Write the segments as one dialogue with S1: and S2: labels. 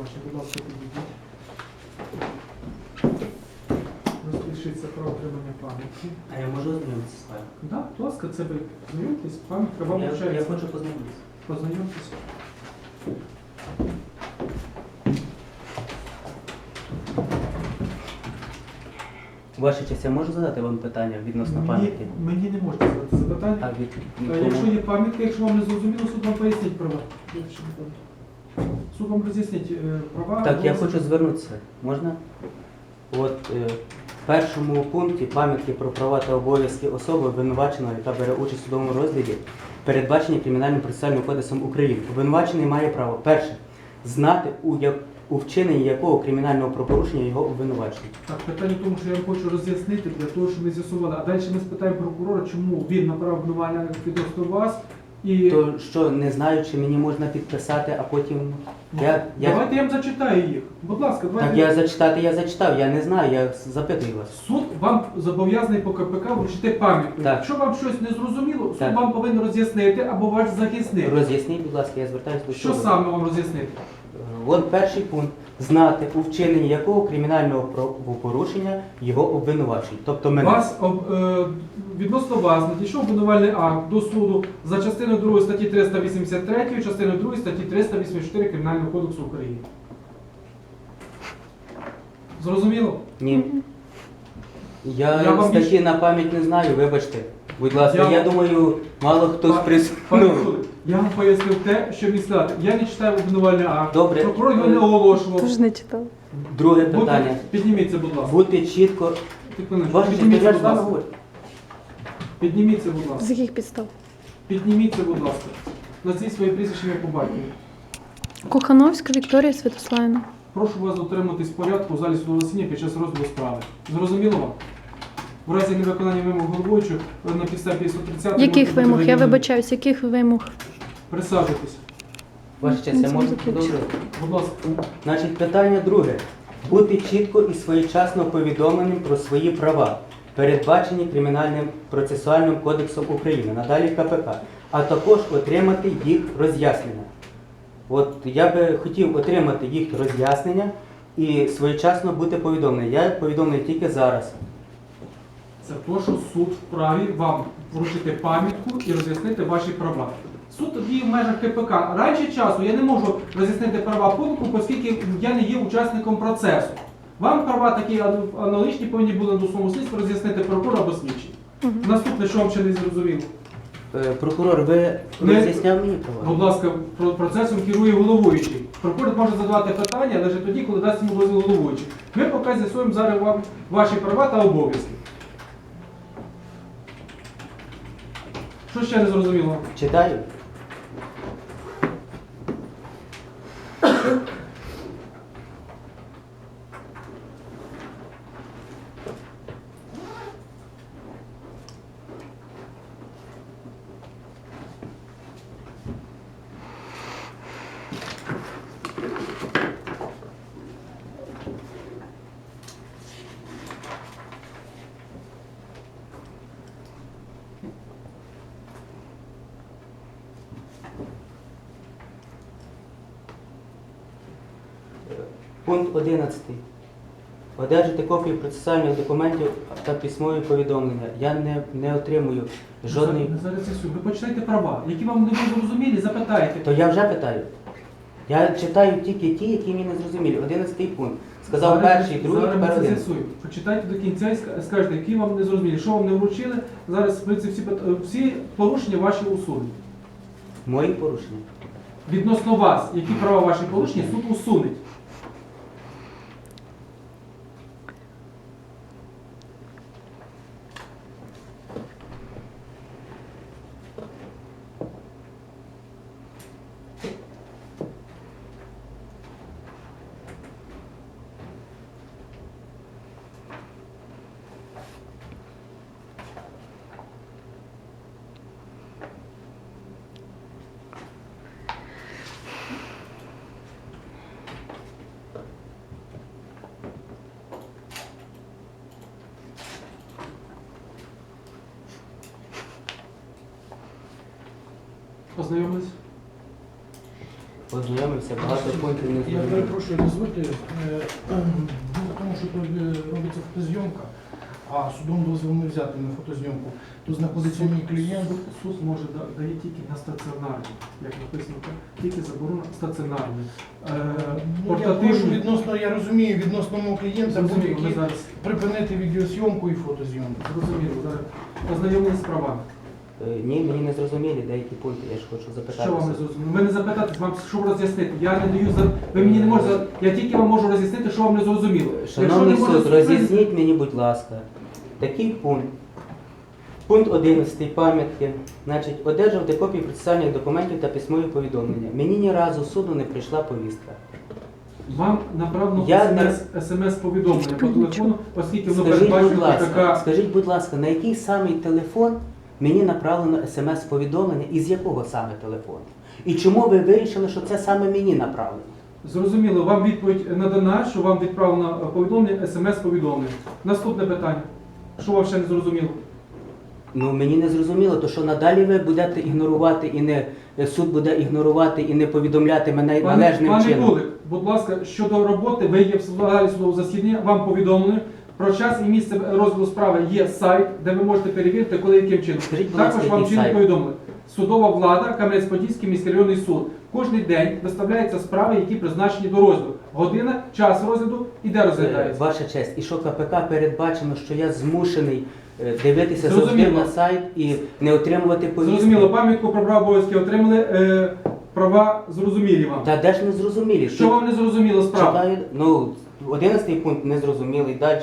S1: ваші, будь ласка, підійдіть. Розпишіться про отримання пам'ятки.
S2: А я можу ознайомитися з вами?
S1: Да, будь ласка, це ви знайомтесь, пам'ятка вам
S2: Я, я
S1: вручається.
S2: хочу познайомитися.
S1: Познайомтеся.
S2: Ваша честь, я можу задати вам питання відносно
S1: Мені,
S2: пам'ятки?
S1: мені не можна задати
S2: А
S1: запитання.
S2: від
S1: Е, Якщо є пам'ятка, якщо вам не зрозуміло, суд вам поясніть права. Якщо не пам'ятаю. Суд вам роз'яснить е, права.
S2: Так, я хочу звернутися. Можна? От е, в першому пункті пам'ятки про права та обов'язки особи обвинуваченої, яка бере участь у судовому розгляді, передбачені Кримінальним процесуальним кодексом України. Обвинувачений має право перше знати, у, як, у вчиненні якого кримінального правопорушення його обвинувачення.
S1: Так, питання в тому, що я вам хочу роз'яснити для того, щоб ми з'ясували. А далі ми спитаємо прокурора, чому він направив обвинувальне відносно вас. І
S2: То що не знаю, чи мені можна підписати, а потім я, я
S1: давайте я вам зачитаю їх. Будь ласка, давайте.
S2: так я зачитати, я зачитав, я не знаю, я запитую вас.
S1: Суд вам зобов'язаний по КПК вручити пам'ятку.
S2: Так.
S1: Якщо вам щось не зрозуміло, суд
S2: Так.
S1: вам повинен роз'яснити або ваш захисник.
S2: Роз'ясніть, будь ласка, я звертаюся до
S1: Що
S2: суду.
S1: саме вам роз'яснити?
S2: От перший пункт. Знати у вчиненні якого кримінального правопорушення його обвинувачують. Тобто мене.
S1: Вас об- е, відносно вас надійшов обвинувальний акт до суду за частиною 2 статті 383, частиною 2 статті 384 Кримінального кодексу України. Зрозуміло?
S2: Ні. Я,
S1: Я вам
S2: статті на пам'ять не знаю, вибачте. Будь ласка,
S1: Я-
S2: я, думаю, мало хтось
S1: Пан-
S2: прис...
S1: Пане
S2: ну,
S1: суд, я вам пояснив те, що сказати. Я не читаю обвинувальний акт.
S2: Добре.
S1: Прокурор його не оголошував.
S3: Теж не читала.
S2: Друге
S1: Будьте-
S2: питання.
S1: Підніміться, будь ласка.
S2: Бути чітко.
S1: Підніміться,
S2: я ж
S1: будь
S2: з вами
S1: ласка.
S2: говорю.
S1: Підніміться, будь ласка.
S3: З яких підстав?
S1: Підніміться, будь ласка. Назвіть своє прізвище ім'я по батькові.
S3: Кохановська Вікторія Святославівна.
S1: Прошу вас дотриматись порядку у залі судового засідання під час розгляду справи. Зрозуміло вам? В разі невиконання вимог головуючого на підставі 530
S3: Яких вимог? Я вибачаюсь, яких вимог?
S1: Присаджуйтесь.
S2: Ваша честь, я можу продовжувати?
S1: Будь ласка.
S2: Значить, питання друге. Бути чітко і своєчасно повідомленим про свої права, передбачені Кримінальним процесуальним кодексом України, надалі КПК, а також отримати їх роз'яснення. От я би хотів отримати їх роз'яснення і своєчасно бути повідомлений. Я повідомлений тільки зараз.
S1: Це то, що суд вправі вам вручити пам'ятку і роз'яснити ваші права. Суд діє в межах КПК. Раніше часу я не можу роз'яснити права пункту, оскільки я не є учасником процесу. Вам права такі аналогічні повинні були до своєму слідству роз'яснити прокурор або слідчий. Наступне, що вам ще не зрозуміло.
S2: Е, Прокурор, ви
S1: Не-
S2: роз'ясняв мені
S1: Будь ласка, процесом керує головуючий. Прокурор може задавати питання лише тоді, коли дасть йому дозвіл головуючий. Ми поки з'ясуємо зараз вам ваші права та обов'язки. Що ще не зрозуміло?
S2: Читаю. Пункт 11. Одержати копії процесуальних документів та письмові повідомлення. Я не, не отримую жодної.
S1: Зараз- Зараз. Ви почитайте права. Які вам не будуть зрозумілі, запитайте.
S2: То я вже питаю. Я читаю тільки ті, які мені не зрозумілі. 11 пункт. Сказав
S1: Зараз-
S2: перший, другий,
S1: Зараз ми
S2: тепер
S1: це
S2: один.
S1: з'ясуємо. Почитайте до кінця і ска- скажете, які вам не зрозумілі, що вам не вручили. Зараз принципі, всі, пит- всі порушення ваші усунуть.
S2: Мої порушення.
S1: Відносно вас, які права ваші порушення, суд усунеть. Познайомились?
S2: ознайомився, багато пунктів не
S4: Я перепрошую, дозвольте. е, тому, що тут е, робиться фотозйомка, а судом дозвіл не взяти на фотозйомку. Тут знаходиться мій клієнт.
S1: Суд може да- дає тільки на стаціонарні, як написано, так? тільки заборона стаціонарні. Е,
S4: Ну, я прошу
S1: портативні.
S4: відносно, я розумію, відносно мого клієнта
S1: Зрозуміло, ми
S4: будь-які
S1: зараз
S4: припинити відеосйомку і фотозйомку.
S1: зрозуміло, зараз ознайомились з правами.
S2: Е, Ні, мені не зрозумілі деякі пункти, я ж хочу запитати.
S1: Що вам не зрозуміло? Ви не запитати, вам що роз'яснити. Я не даю за. Ви мені не можете. Я тільки вам можу роз'яснити, що вам не зрозуміло.
S2: Шановний
S1: не можете
S2: суд, роз'ясніть мені, будь ласка, такий пункт. Пункт 11 пам'ятки. Значить, одержувати копії процесуальних документів та письмові повідомлення. Мені ні разу суду не прийшла повістка.
S1: Вам направлено
S2: Я не-
S1: смс, смс-повідомлення по телефону, оскільки воно передбачено КПК.
S2: скажіть, будь ласка, на який самий телефон мені направлено смс-повідомлення і з якого саме телефону? І чому ви вирішили, що це саме мені направлено?
S1: Зрозуміло, вам відповідь надана, що вам відправлено е, повідомлення, смс-повідомлення. Наступне питання. Що вам ще не зрозуміло?
S2: Ну мені не зрозуміло, то що надалі ви будете ігнорувати і не суд буде ігнорувати і не повідомляти мене
S1: Пане,
S2: належним
S1: пане
S2: чином.
S1: Кулик, будь ласка, щодо роботи, ви є в залі судового засідання, вам повідомлено. Про час і місце розгляду справи є сайт, де ви можете перевірити, коли яким чином.
S2: Скажіть,
S1: Також вам чинно повідомили. Судова влада, Кам'янець-Подільський міський районний суд. Кожний день виставляються справи, які призначені до розгляду. Година, час розгляду і де
S2: Е,
S1: розглядається.
S2: Ваша честь, і що КПК передбачено, що я змушений е, дивитися завжди
S1: Зрозуміло.
S2: на сайт і не отримувати повістки.
S1: Зрозуміло, пам'ятку про права обов'язки отримали, е, права зрозумілі вам.
S2: Та де ж не зрозумілі?
S1: Що вам не зрозуміло справа?
S2: Читаю, ну, 11 пункт незрозумілий, далі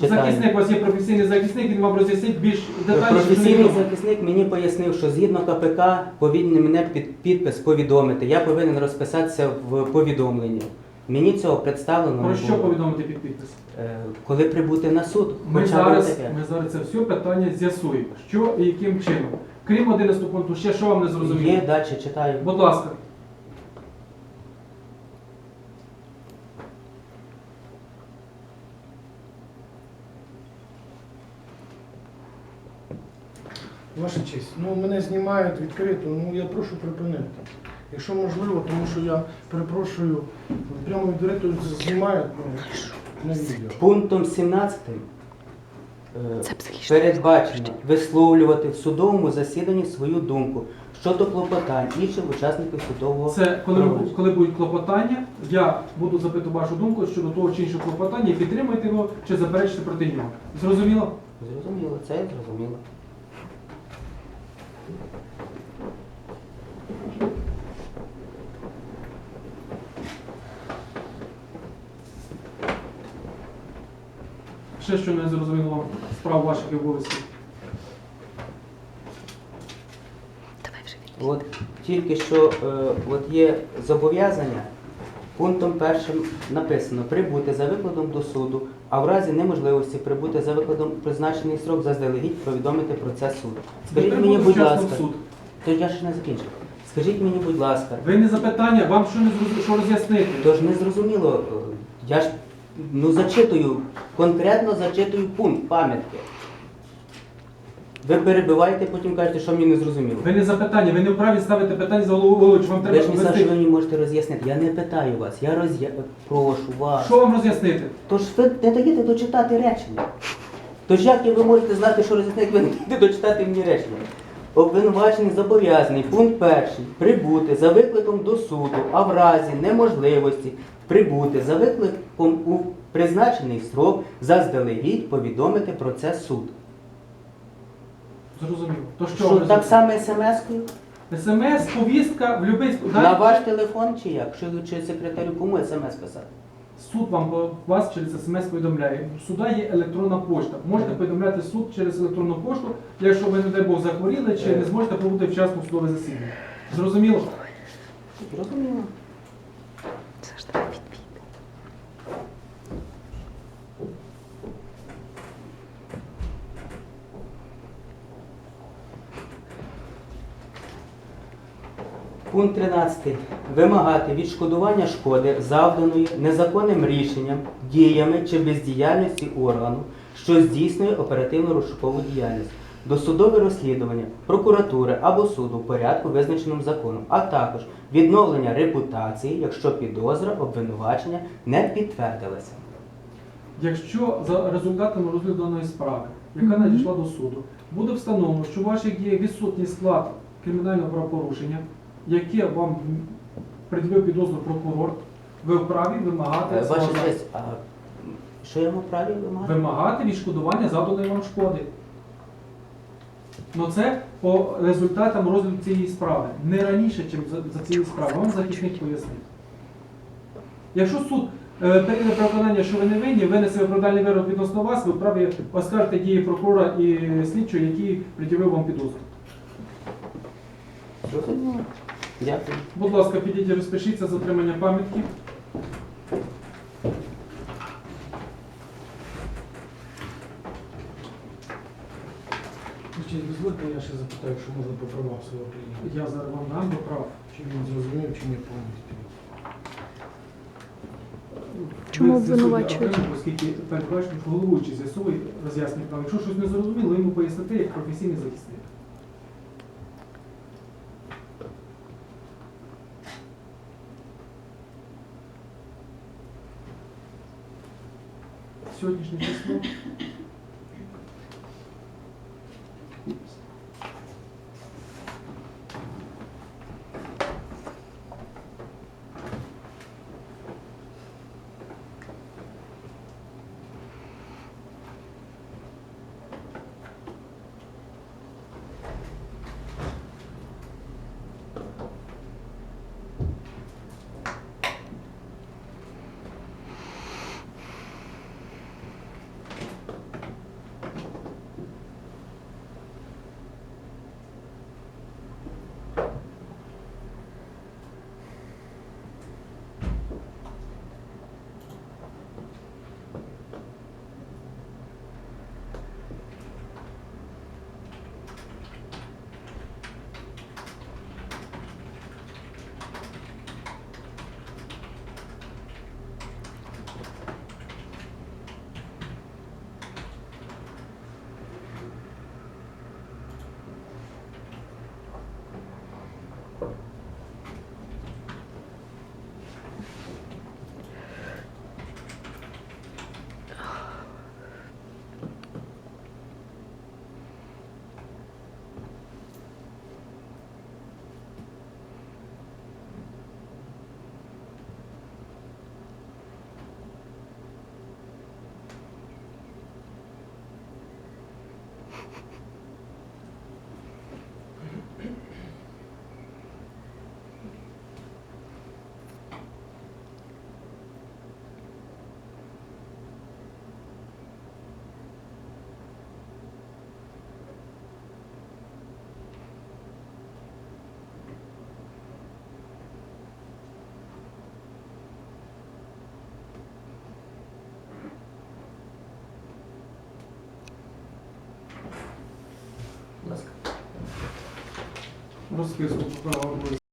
S2: читаю.
S1: Захисник, у вас є професійний захисник, він вам роз'яснить більш детальніше. що
S2: Професійний захисник мені пояснив, що згідно КПК повинен мене під підпис повідомити. Я повинен розписатися в повідомленні. Мені цього представлено
S1: Про
S2: не
S1: що
S2: було.
S1: повідомити під підпис?
S2: Е, Коли прибути на суд,
S1: Ми
S2: хоча б
S1: зараз,
S2: таке.
S1: ми зараз це все питання з'ясуємо. Що і яким чином. Крім 11 пункту, ще що вам не зрозуміло?
S2: Є, далі читаю.
S1: Будь ласка.
S4: Ваша честь, ну мене знімають відкрито, ну я прошу припинити. Якщо можливо, тому що я перепрошую, прямо від директора знімають ну, на відео.
S2: Пунктом 17 е,
S3: Це психічно.
S2: Передбачено висловлювати в судовому засіданні свою думку щодо клопотань інших учасників судового
S1: Це коли, ви- коли будуть клопотання, я буду запитувати вашу думку щодо того чи іншого клопотання, і підтримуєте його чи заперечите проти нього. Зрозуміло?
S2: Зрозуміло, це я зрозуміло.
S1: Ще що не зрозуміло справ ваших обов'язків.
S3: Давай вже від-
S2: От тільки що е, от є зобов'язання. Пунктом першим написано прибути за викладом до суду, а в разі неможливості прибути за викладом призначений срок заздалегідь повідомити про це суд. Скажіть мені, будь ласка,
S1: суд.
S2: то я ще не закінчив. Скажіть мені, будь ласка,
S1: Ви не запитання, вам що не зрозуміло, що роз'яснити?
S2: то ж не зрозуміло. Я ж ну зачитую, конкретно зачитую пункт пам'ятки. Ви перебиваєте, потім кажете, що мені не зрозуміло.
S1: Ви не запитання, ви не вправі ставити питання за голову голову, чи вам
S2: Ви
S1: треба
S2: ж не знаєте, що ви мені можете роз'яснити. Я не питаю вас, я роз'я... прошу вас.
S1: Що вам роз'яснити?
S2: Тож ви не даєте дочитати речення. Тож як ви можете знати, що роз'яснити, як ви не даєте дочитати мені речення? Обвинувачений зобов'язаний, пункт перший, прибути за викликом до суду, а в разі неможливості прибути за викликом у призначений строк, заздалегідь повідомити про це суд.
S1: Зрозуміло. То що,
S2: Що, так само смс-кою?
S1: СМС, повістка, в любий
S2: На ваш телефон чи як? Чи, чи секретарю кому смс писати?
S1: Суд вам вас через смс повідомляє. У суда є електронна пошта. Можете повідомляти суд через електронну пошту, якщо ви, не дай Бог, захворіли чи не зможете пробути вчасно в судове засідання. Зрозуміло?
S2: Зрозуміло.
S3: Це ж давай
S2: Пункт 13. Вимагати відшкодування шкоди, завданої незаконним рішенням, діями чи бездіяльності органу, що здійснює оперативно-розшукову діяльність. досудове розслідування прокуратури або суду в порядку, визначеному законом, а також відновлення репутації, якщо підозра обвинувачення не підтвердилася.
S1: Якщо за результатами розгляду даної справи, яка надійшла до суду, буде встановлено, що у ваших є відсутній склад кримінального правопорушення, яке вам пред'явив підозру прокурор, ви вправі вимагати
S2: Е, Ваша честь, а що я мав праві вимагати?
S1: вимагати відшкодування завданої вам шкоди. Ну це по результатам розгляду цієї справи. Не раніше, ніж за, за цією справою. Вам захисник пояснить. Якщо суд е, прийде переконання, що ви не винні, винесе виправдальний вирок відносно вас, ви вправі оскаржити дії прокурора і слідчого, який пред'явив вам підозру.
S2: Зрозуміло. Дякую.
S1: Будь ласка, підійдіть і розпишіться з отримання пам'ятки.
S4: Дозвольте, я ще запитаю, що можна по правам свого клієнта.
S1: Я зараз вам дам прав.
S4: Чи він зрозумів, чи не повністю.
S3: Чому
S1: Ви з'ясуйте
S3: обвинувачують?
S1: окремо, Оскільки передбачено, що головуючий з'ясує роз'яснення прав. Якщо щось не зрозуміло, йому поясните як професійний захисник. Сьогоднішнє число.
S2: Будь ласка.
S1: Розписку права